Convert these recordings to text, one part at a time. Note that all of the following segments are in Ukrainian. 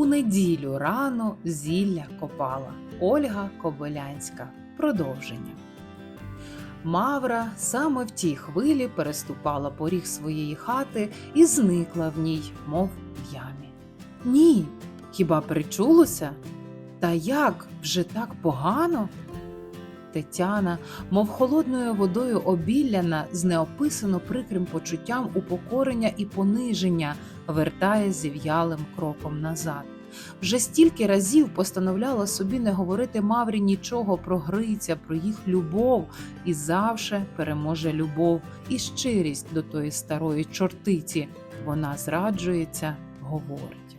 У неділю рано зілля копала Ольга Кобилянська. Продовження. Мавра саме в тій хвилі переступала поріг своєї хати і зникла в ній, мов в ямі. Ні, хіба причулося? Та як вже так погано? Тетяна, мов холодною водою обілляна, з неописано прикрим почуттям упокорення і пониження, вертає зів'ялим кроком назад. Вже стільки разів постановляла собі не говорити Маврі нічого про Гриця, про їх любов, і завше переможе любов і щирість до тої старої чортиці. Вона зраджується, говорить.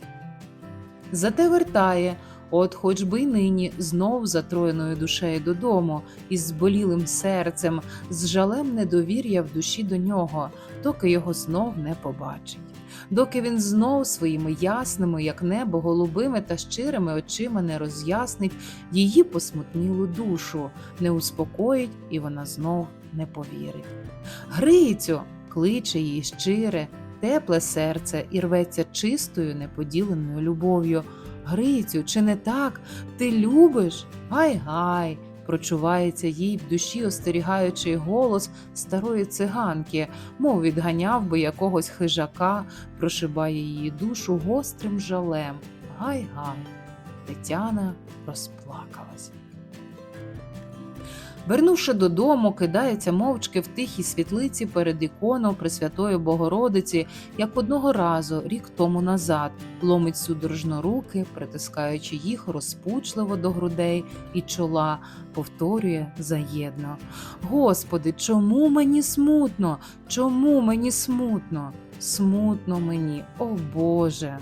Зате вертає, от хоч би й нині знов затроєною душею додому, із зболілим серцем, з жалем недовір'я в душі до нього, доки його знов не побачить. Доки він знов своїми ясними, як небо, голубими та щирими очима не роз'яснить її посмутнілу душу, не успокоїть, і вона знов не повірить. Грицю кличе її щире, тепле серце і рветься чистою, неподіленою любов'ю. Грицю, чи не так? Ти любиш? Гай-гай! Прочувається їй в душі остерігаючий голос старої циганки, мов відганяв би якогось хижака, прошибає її душу гострим жалем. Гай-гай! Тетяна розплакалась. Вернувши додому, кидається мовчки в тихій світлиці перед іконом Пресвятої Богородиці, як одного разу, рік тому назад, ломить судорожно руки, притискаючи їх розпучливо до грудей і чола, повторює заєдно: Господи, чому мені смутно? Чому мені смутно? Смутно мені, о Боже!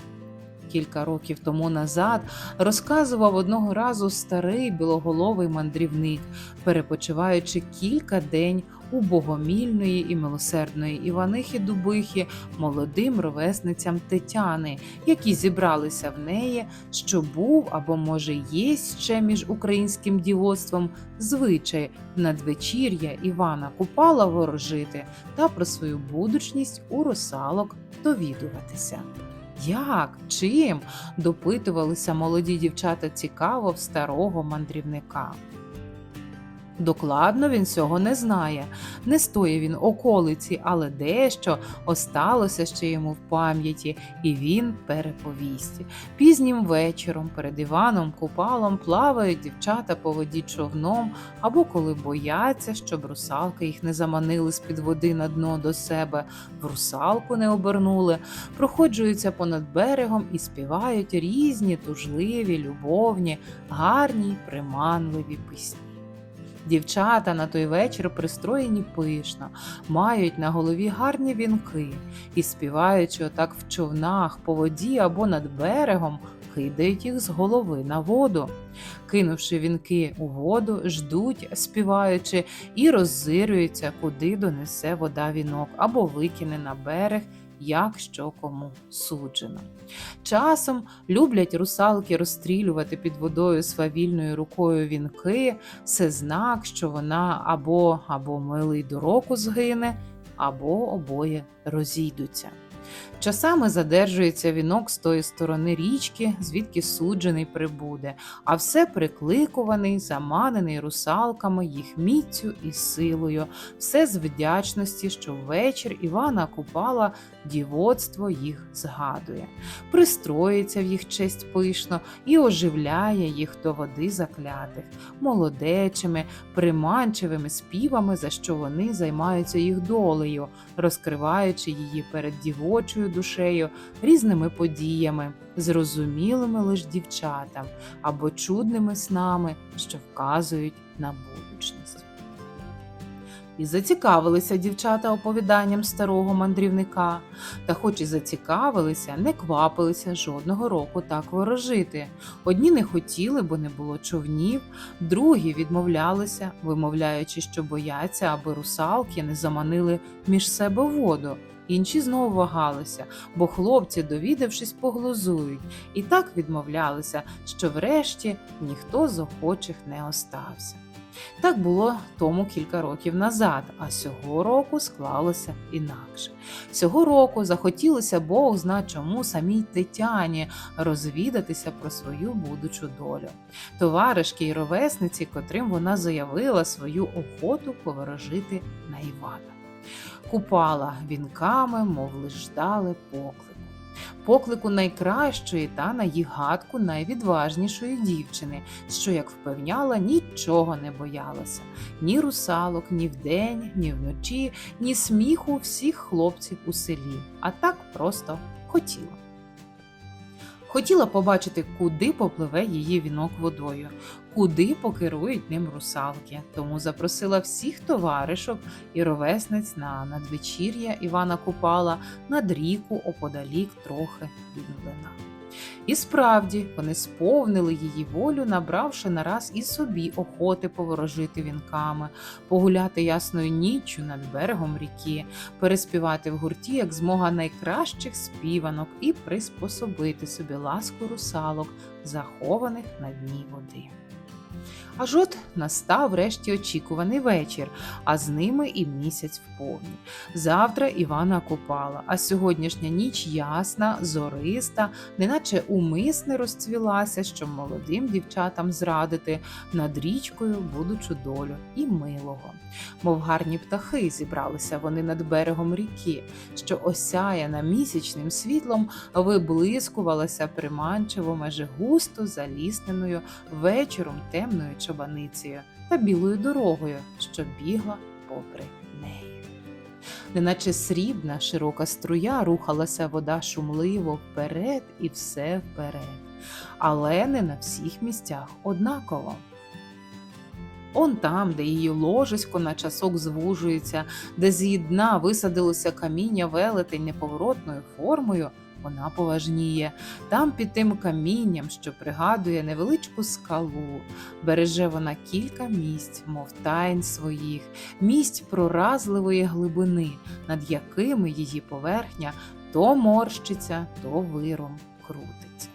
Кілька років тому назад розказував одного разу старий білоголовий мандрівник, перепочиваючи кілька день у богомільної і милосердної Іванихи Дубихи молодим ровесницям Тетяни, які зібралися в неї, що був або, може, є ще між українським дівоцтвом звичай надвечір'я Івана Купала ворожити та про свою будучність у русалок довідуватися. Як? Чим? допитувалися молоді дівчата цікаво в старого мандрівника. Докладно він цього не знає, не стоє він околиці, але дещо осталося ще йому в пам'яті, і він переповість. Пізнім вечором перед Іваном Купалом плавають дівчата по воді човном, або коли бояться, щоб русалки їх не заманили з-під води на дно до себе, в русалку не обернули, проходжуються понад берегом і співають різні тужливі, любовні, гарні, приманливі пісні. Дівчата на той вечір пристроєні пишно, мають на голові гарні вінки і, співаючи отак в човнах по воді або над берегом, кидають їх з голови на воду. Кинувши вінки у воду, ждуть, співаючи, і роззирюються, куди донесе вода вінок або викине на берег як що кому суджено. Часом люблять русалки розстрілювати під водою свавільною рукою вінки, це знак, що вона або або милий до року згине, або обоє розійдуться. Часами задержується вінок з тої сторони річки, звідки суджений прибуде, а все прикликуваний, заманений русалками, їх міцю і силою, все з вдячності, що ввечір Івана Купала дівоцтво їх згадує, пристроїться в їх честь пишно і оживляє їх до води заклятих, молодечими, приманчивими співами, за що вони займаються їх долею, розкриваючи її перед дівочою душею різними подіями, зрозумілими лиш дівчатам або чудними снами, що вказують на будучність. І зацікавилися дівчата оповіданням старого мандрівника, та, хоч і зацікавилися, не квапилися жодного року так ворожити. Одні не хотіли, бо не було човнів, другі відмовлялися, вимовляючи, що бояться, аби русалки не заманили між себе воду. Інші знову вагалися, бо хлопці, довідавшись, поглузують, і так відмовлялися, що врешті ніхто з охочих не остався. Так було тому кілька років назад, а цього року склалося інакше. Цього року захотілося Бог зна чому самій Тетяні розвідатися про свою будучу долю. Товаришки й ровесниці, котрим вона заявила свою охоту поворожити на Івана. Купала вінками, мов лиш ждали поклику. Поклику найкращої та на її гадку найвідважнішої дівчини, що, як впевняла, нічого не боялася ні русалок, ні вдень, ні вночі, ні сміху всіх хлопців у селі, а так просто хотіла. Хотіла побачити, куди попливе її вінок водою, куди покерують ним русалки, тому запросила всіх товаришок і ровесниць на надвечір'я Івана Купала над ріку оподалік трохи від млина. І справді вони сповнили її волю, набравши нараз і собі охоти поворожити вінками, погуляти ясною ніччю над берегом ріки, переспівати в гурті як змога найкращих співанок і приспособити собі ласку русалок, захованих на дні води. Аж от настав врешті очікуваний вечір, а з ними і місяць вповні. Завтра Івана Купала, а сьогоднішня ніч ясна, зориста, неначе умисне розцвілася, щоб молодим дівчатам зрадити над річкою будучу долю і милого. Мов гарні птахи зібралися вони над берегом ріки, що осяяна місячним світлом виблискувалася приманчиво межи густо залісненою вечором темною чобаницею та білою дорогою, що бігла попри неї. Неначе срібна широка струя рухалася вода шумливо вперед і все вперед, але не на всіх місцях однаково. Он там, де її ложисько на часок звужується, де з її дна висадилося каміння велетень неповоротною формою, вона поважніє. Там під тим камінням, що пригадує невеличку скалу, береже вона кілька місць, мов тайн своїх, місць проразливої глибини, над якими її поверхня то морщиться, то виром крутиться.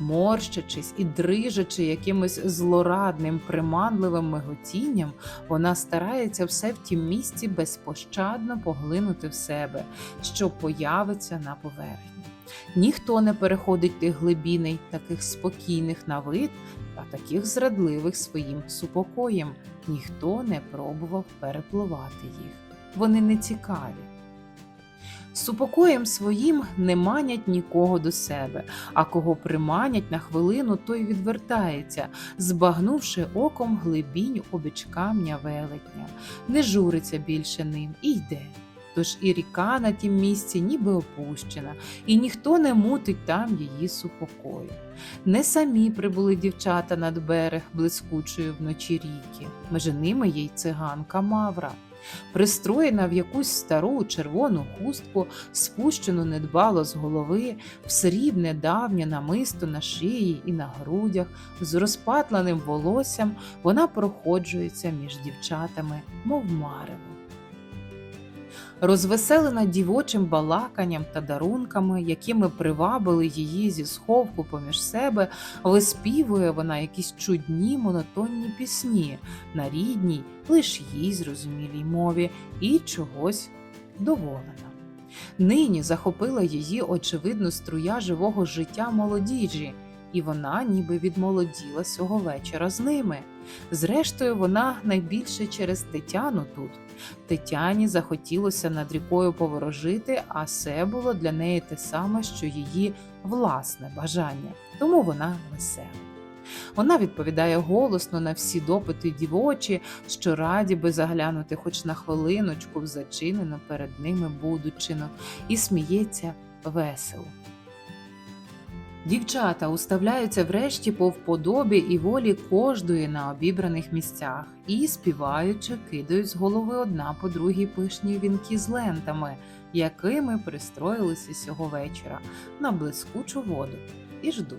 Морщачись і дрижачи якимось злорадним, приманливим миготінням, вона старається все в тім місці безпощадно поглинути в себе, що появиться на поверхні. Ніхто не переходить тих глибіней, таких спокійних на вид та таких зрадливих своїм супокоєм. Ніхто не пробував перепливати їх. Вони не цікаві. Супокоєм своїм не манять нікого до себе, а кого приманять на хвилину, той відвертається, збагнувши оком глибінь обіч камня велетня, не журиться більше ним і йде. Тож і ріка на тім місці ніби опущена, і ніхто не мутить там її супокою. Не самі прибули дівчата над берег блискучої вночі ріки, межи ними є циганка Мавра. Пристроєна в якусь стару червону хустку, спущену недбало з голови, в срібне давнє намисто на шиї і на грудях, з розпатленим волоссям вона проходжується між дівчатами, мов марево. Розвеселена дівочим балаканням та дарунками, якими привабили її зі сховку поміж себе, виспівує вона якісь чудні монотонні пісні на рідній, лиш їй зрозумілій мові, і чогось доволена. Нині захопила її, очевидно, струя живого життя молодіжі, і вона ніби відмолоділа цього вечора з ними. Зрештою, вона найбільше через Тетяну тут. Тетяні захотілося над рікою поворожити, а це було для неї те саме, що її власне бажання, тому вона весела. Вона відповідає голосно на всі допити дівочі, що раді би заглянути хоч на хвилиночку в зачинену перед ними будучину, і сміється весело. Дівчата уставляються врешті по вподобі і волі кожної на обібраних місцях. І, співаючи, кидають з голови одна по другій пишні вінки з лентами, якими пристроїлися сього вечора. На блискучу воду, і ждуть.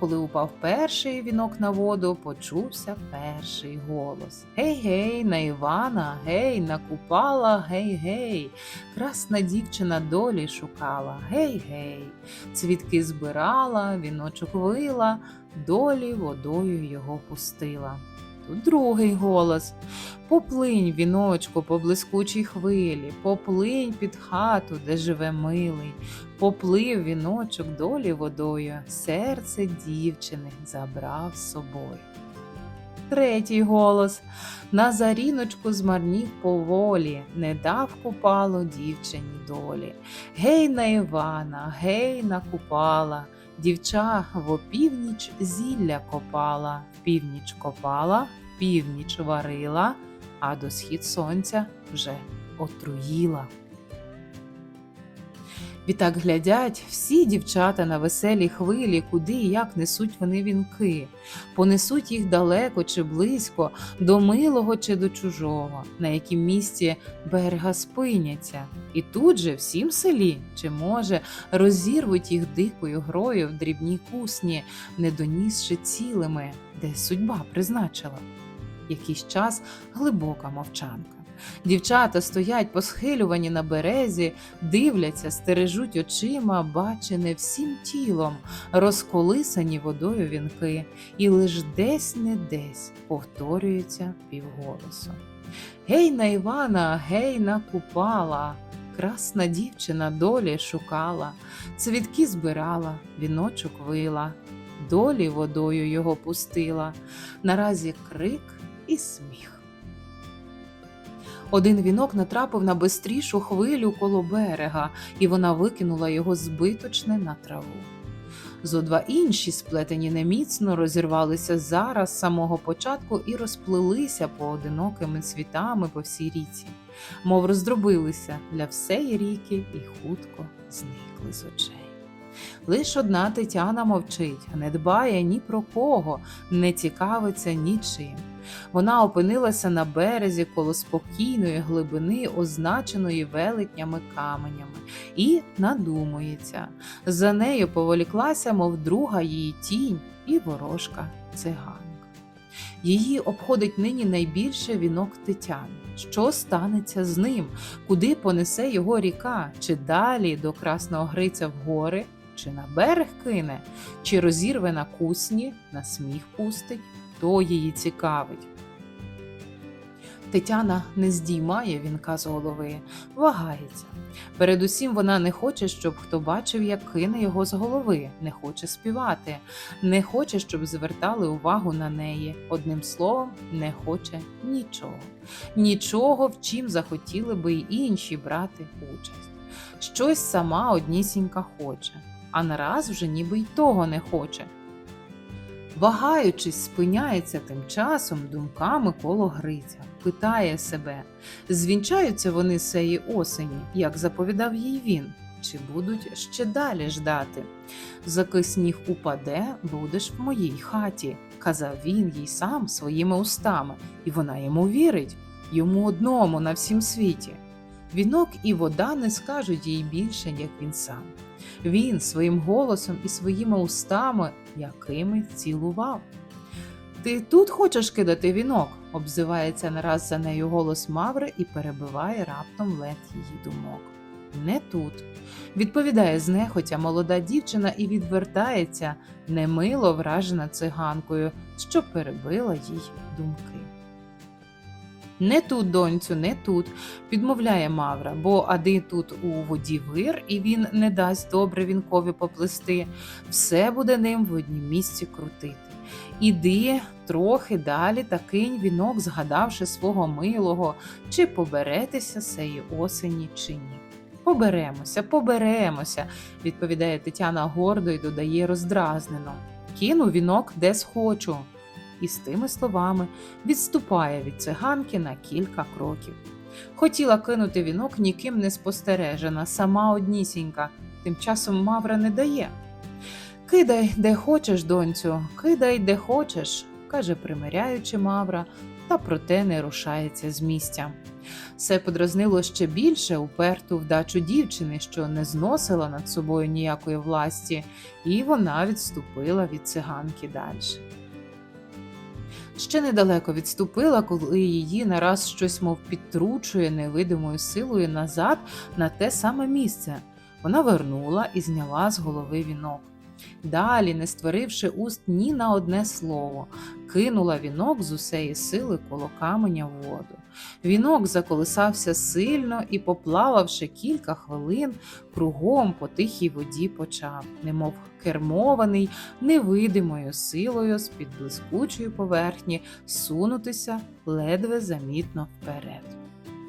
Коли упав перший вінок на воду, почувся перший голос: Гей, гей, на Івана, гей, на Купала, гей, гей, красна дівчина долі шукала, гей, гей, цвітки збирала, віночок вила, долі водою його пустила. Другий голос. Поплинь, віночку, по блискучій хвилі, поплинь під хату, де живе милий, поплив віночок долі водою, серце дівчини забрав з собою. Третій голос на заріночку змарнів поволі, не дав купало дівчині долі. Гей на Івана, гей на купала, дівча в опівніч зілля копала, в північ копала, в північ варила, а до схід сонця вже отруїла. Відтак глядять всі дівчата на веселій хвилі, куди і як несуть вони вінки, понесуть їх далеко чи близько, до милого чи до чужого, на якім місці берега спиняться, і тут же всім селі, чи може, розірвуть їх дикою грою в дрібній кусні, не донісши цілими, де судьба призначила. Якийсь час глибока мовчанка. Дівчата стоять посхилювані на березі, дивляться, стережуть очима, бачене всім тілом, розколисані водою вінки, і лиш десь не десь повторюється півголосу. Гей на Івана, гей на купала, красна дівчина долі шукала, цвітки збирала, віночок вила, долі водою його пустила, наразі крик і сміх. Один вінок натрапив на бистрішу хвилю коло берега, і вона викинула його збиточне на траву. Зо два інші, сплетені неміцно, розірвалися зараз з самого початку і розплилися поодинокими цвітами по всій ріці, мов роздробилися для всеї ріки і хутко зникли з очей. Лиш одна Тетяна мовчить, не дбає ні про кого, не цікавиться нічим. Вона опинилася на березі коло спокійної глибини, означеної велетнями каменями, і надумується. За нею поволіклася, мов друга її тінь і ворожка циганка. Її обходить нині найбільше вінок Тетяни. Що станеться з ним? Куди понесе його ріка? Чи далі до Красного Гриця в гори, чи на берег кине, чи розірве на кусні, на сміх пустить? Хто її цікавить? Тетяна не здіймає вінка з голови, вагається. Передусім вона не хоче, щоб хто бачив, як кине його з голови, не хоче співати, не хоче, щоб звертали увагу на неї. Одним словом, не хоче нічого, нічого, в чим захотіли би й інші брати участь. Щось сама однісінька хоче, а нараз вже ніби й того не хоче. Вагаючись, спиняється тим часом думками коло Гриця, питає себе, звінчаються вони сеї осені, як заповідав їй він, чи будуть ще далі ждати. Заки сніг упаде, будеш в моїй хаті, казав він їй сам своїми устами, і вона йому вірить, йому одному на всім світі. Вінок і вода не скажуть їй більше, як він сам. Він своїм голосом і своїми устами, якими цілував. Ти тут хочеш кидати вінок? обзивається нараз за нею голос Маври і перебиває раптом лед її думок. Не тут. Відповідає знехотя молода дівчина і відвертається, немило вражена циганкою, що перебила їй думки. Не тут, доньцю, не тут, підмовляє Мавра, бо ади тут у воді вир, і він не дасть добре вінкові поплести, все буде ним в однім місці крутити. Іди трохи далі та кинь вінок, згадавши свого милого, чи поберетеся сеї осені, чи ні. Поберемося, поберемося, відповідає Тетяна гордо і додає роздразнено. Кину вінок де схочу. І з тими словами відступає від циганки на кілька кроків. Хотіла кинути вінок ніким не спостережена, сама однісінька, тим часом Мавра не дає. Кидай, де хочеш, доньцю, кидай, де хочеш, каже, примиряючи Мавра, та проте не рушається з місця. Це подразнило ще більше уперту вдачу дівчини, що не зносила над собою ніякої власті, і вона відступила від циганки далі. Ще недалеко відступила, коли її нараз щось, мов підтручує невидимою силою назад на те саме місце. Вона вернула і зняла з голови вінок. Далі, не створивши уст ні на одне слово, кинула вінок з усеї сили коло каменя в воду. Вінок заколисався сильно і, поплававши кілька хвилин, кругом по тихій воді почав, немов кермований невидимою силою з-під блискучої поверхні, сунутися ледве замітно вперед.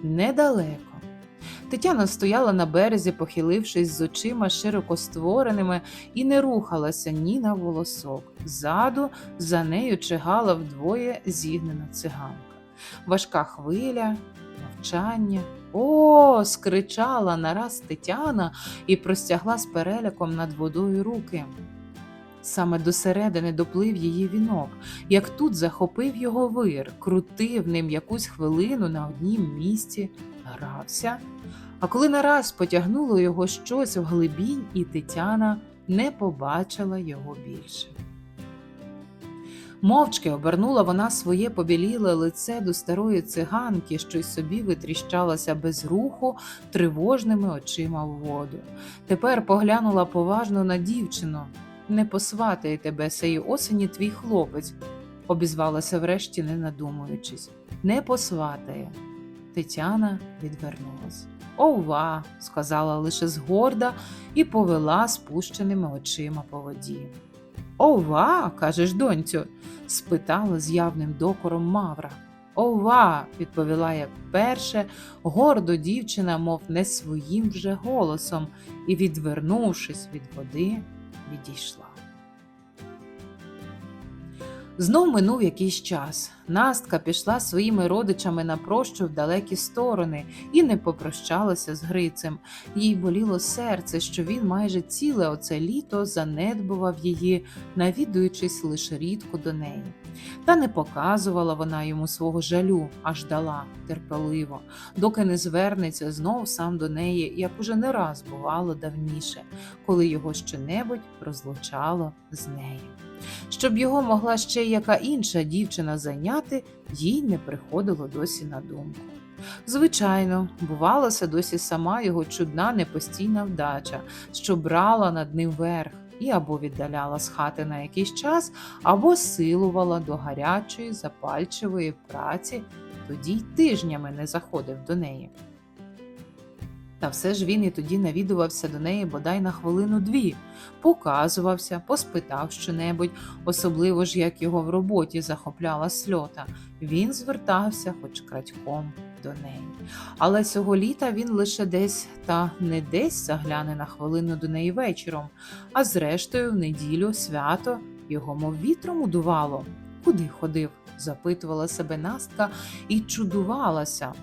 Недалеко. Тетяна стояла на березі, похилившись з очима широко створеними, і не рухалася ні на волосок. Ззаду за нею чигала вдвоє зігнена циганка. Важка хвиля, мовчання. О, скричала нараз Тетяна і простягла з переляком над водою руки. Саме до середини доплив її вінок, як тут захопив його вир, крутив ним якусь хвилину на однім місці, грався. А коли нараз потягнуло його щось в глибінь, і Тетяна не побачила його більше. Мовчки обернула вона своє побіліле лице до старої циганки, що й собі витріщалася без руху тривожними очима в воду. Тепер поглянула поважно на дівчину. Не посватає тебе сеї осені твій хлопець, обізвалася врешті, не надумуючись. Не посватає. Тетяна відвернулась. Ова, сказала лише згорда і повела спущеними очима по воді. Ова, кажеш, доньцю? спитала з явним докором Мавра. Ова, відповіла як перше, гордо дівчина, мов не своїм вже голосом, і, відвернувшись від води, відійшла. Знов минув якийсь час. Настка пішла своїми родичами на прощу в далекі сторони і не попрощалася з Грицем. Їй боліло серце, що він майже ціле оце літо занедбував її, навідуючись лише рідко до неї. Та не показувала вона йому свого жалю, а ждала терпеливо, доки не звернеться знов сам до неї, як уже не раз бувало давніше, коли його щонебудь розлучало з нею. Щоб його могла ще яка інша дівчина зайняти, їй не приходило досі на думку. Звичайно, бувалася досі сама його чудна непостійна вдача, що брала над ним верх і або віддаляла з хати на якийсь час, або силувала до гарячої, запальчивої праці, тоді й тижнями не заходив до неї. Та все ж він і тоді навідувався до неї бодай на хвилину-дві, показувався, поспитав щонебудь, особливо ж як його в роботі захопляла сльота. Він звертався хоч крадьком до неї. Але цього літа він лише десь та не десь загляне на хвилину до неї вечором, а зрештою, в неділю свято його мов вітром удувало. Куди ходив? запитувала себе Настка і чудувалася.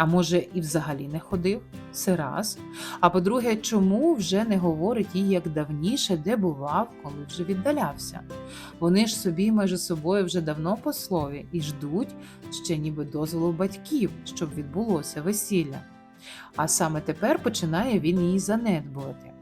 А може, і взагалі не ходив? Це раз. А по-друге, чому вже не говорить їй, як давніше, де бував, коли вже віддалявся? Вони ж собі між собою вже давно по слові і ждуть ще ніби дозволу батьків, щоб відбулося весілля. А саме тепер починає він її занедбувати.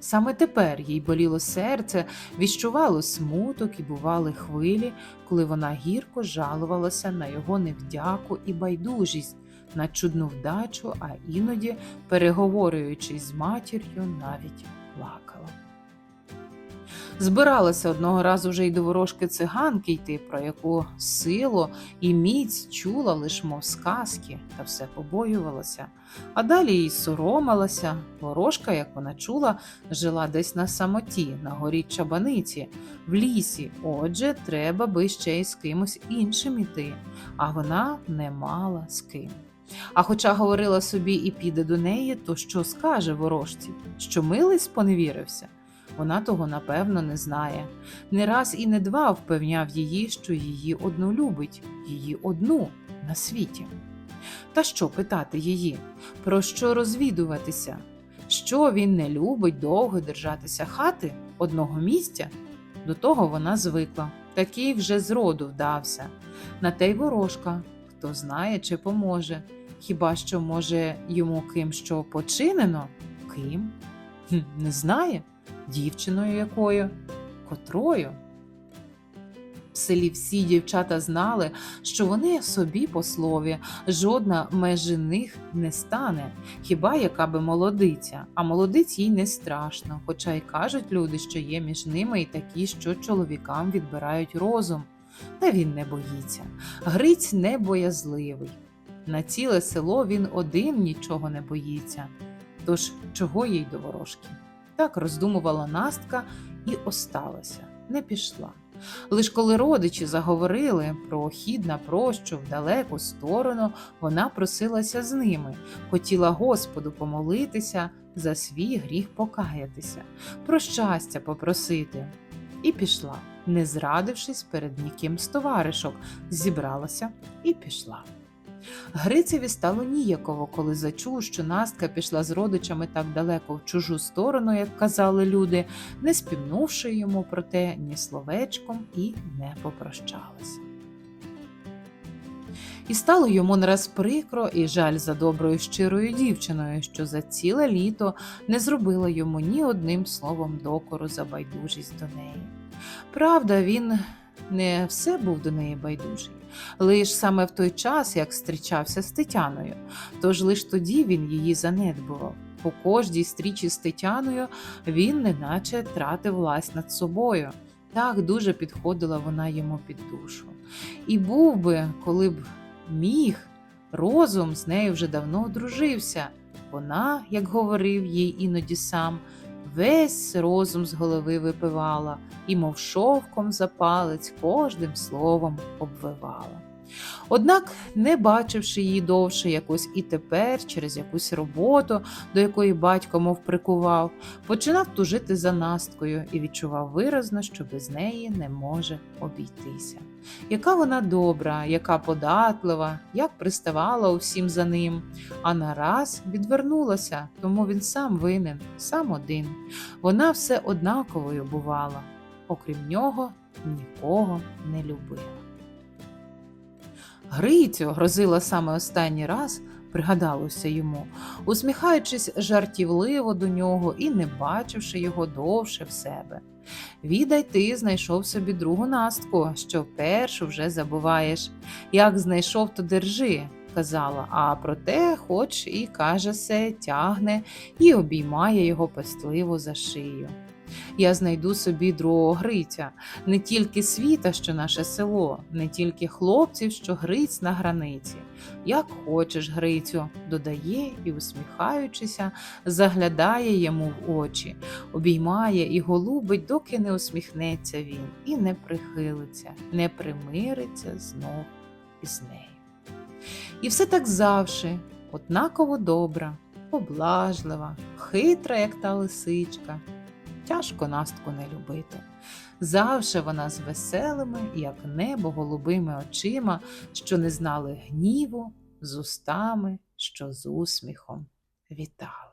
Саме тепер їй боліло серце, відчувало смуток і бували хвилі, коли вона гірко жалувалася на його невдяку і байдужість, на чудну вдачу, а іноді, переговорюючись з матір'ю, навіть плакала. Збиралася одного разу вже й до ворожки циганки йти, про яку силу і міць чула лиш мов сказки, та все побоювалася. А далі їй соромилася. Ворожка, як вона чула, жила десь на самоті, на горі чабаниці, в лісі. Отже, треба би ще й з кимось іншим іти, а вона не мала з ким. А хоча говорила собі і піде до неї, то що скаже ворожці? Що милий споневірився? Вона того напевно не знає. Не раз і не два впевняв її, що її одну любить, її одну на світі. Та що питати її? Про що розвідуватися? Що він не любить довго держатися хати одного місця? До того вона звикла, такий вже зроду вдався. На те й ворожка, хто знає, чи поможе. Хіба що, може, йому ким що починено? Ким? Не знає, дівчиною якою, котрою. В селі всі дівчата знали, що вони собі по слові, жодна межі них не стане, хіба яка би молодиця, а молодиць їй не страшно, хоча й кажуть люди, що є між ними і такі, що чоловікам відбирають розум. Та він не боїться. Гриць не боязливий. На ціле село він один нічого не боїться. Тож чого їй до ворожки? Так роздумувала Настка і осталася, не пішла. Лиш коли родичі заговорили про хід на прощу в далеку сторону, вона просилася з ними, хотіла Господу помолитися, за свій гріх покаятися, про щастя попросити. І пішла, не зрадившись перед ніким з товаришок, зібралася і пішла. Грицеві стало ніяково, коли зачув, що Настка пішла з родичами так далеко в чужу сторону, як казали люди, не співнувши йому про те ні словечком і не попрощалася. І стало йому нараз прикро і жаль за доброю щирою дівчиною, що за ціле літо не зробила йому ні одним словом докору за байдужість до неї. Правда, він не все був до неї байдужий, лиш саме в той час, як зустрічався з Тетяною, тож лиш тоді він її занедбував. По кожній стрічі з Тетяною він неначе тратив власть над собою. Так дуже підходила вона йому під душу. І був би, коли б міг, розум з нею вже давно одружився. Вона, як говорив їй іноді сам, весь розум з голови випивала і, мов шовком за палець, кожним словом обвивала. Однак, не бачивши її довше якось і тепер, через якусь роботу, до якої батько мов прикував, починав тужити за насткою і відчував виразно, що без неї не може обійтися. Яка вона добра, яка податлива, як приставала усім за ним, а нараз відвернулася, тому він сам винен, сам один. Вона все однаковою бувала, окрім нього нікого не любила. Грицю грозила саме останній раз, пригадалося йому, усміхаючись жартівливо до нього і не бачивши його довше в себе. Відай ти знайшов собі другу настку, що першу вже забуваєш. Як знайшов, то держи, казала, а проте, хоч і каже се, тягне і обіймає його пестливо за шию. Я знайду собі другого Гриця, не тільки світа, що наше село, не тільки хлопців, що Гриць на границі. Як хочеш, Грицю, додає і, усміхаючися, заглядає йому в очі, обіймає і голубить, доки не усміхнеться він, і не прихилиться, не примириться знов із нею. І все так завжди, однаково добра, поблажлива, хитра, як та лисичка. Тяжко Настку не любити. Завше вона з веселими, як небо, голубими очима, що не знали гніву, з устами, що з усміхом вітала.